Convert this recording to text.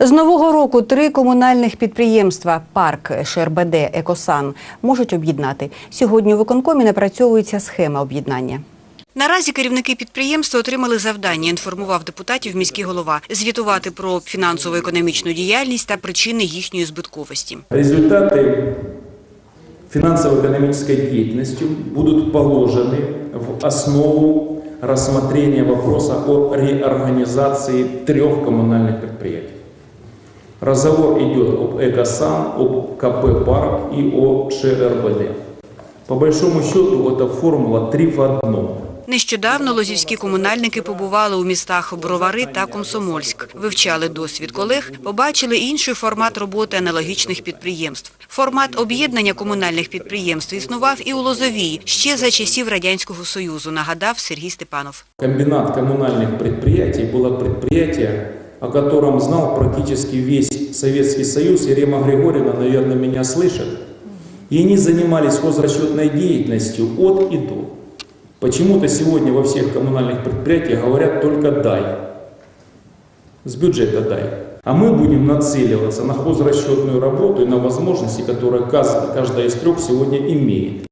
З нового року три комунальних підприємства Парк, ШРБД, Екосан можуть об'єднати. Сьогодні у виконкомі напрацьовується схема об'єднання. Наразі керівники підприємства отримали завдання, інформував депутатів міський голова, звітувати про фінансово-економічну діяльність та причини їхньої збитковості. Результаты финансово-экономической деятельности будут положены в основу рассмотрения вопроса о реорганизации трех коммунальных предприятий. Разговор идет об ЭКОСАН, об КП «Парк» и о ШРБД. По большому счету, это формула три в одном. Нещодавно лозівські комунальники побували у містах Бровари та Комсомольськ, вивчали досвід колег, побачили інший формат роботи аналогічних підприємств. Формат об'єднання комунальних підприємств існував і у Лозовій ще за часів Радянського Союзу, нагадав Сергій Степанов. Комбинат коммунальных предприятий было предприятие, о котором знал практически весь Советский Союз. И Рема Григорьевна, наверное, меня слышит. И они занимались хозрасчетной деятельностью от и до. Почему-то сегодня во всех коммунальных предприятиях говорят только «дай». С бюджета «дай». А мы будем нацеливаться на хозрасчетную работу и на возможности, которые каждая из трех сегодня имеет.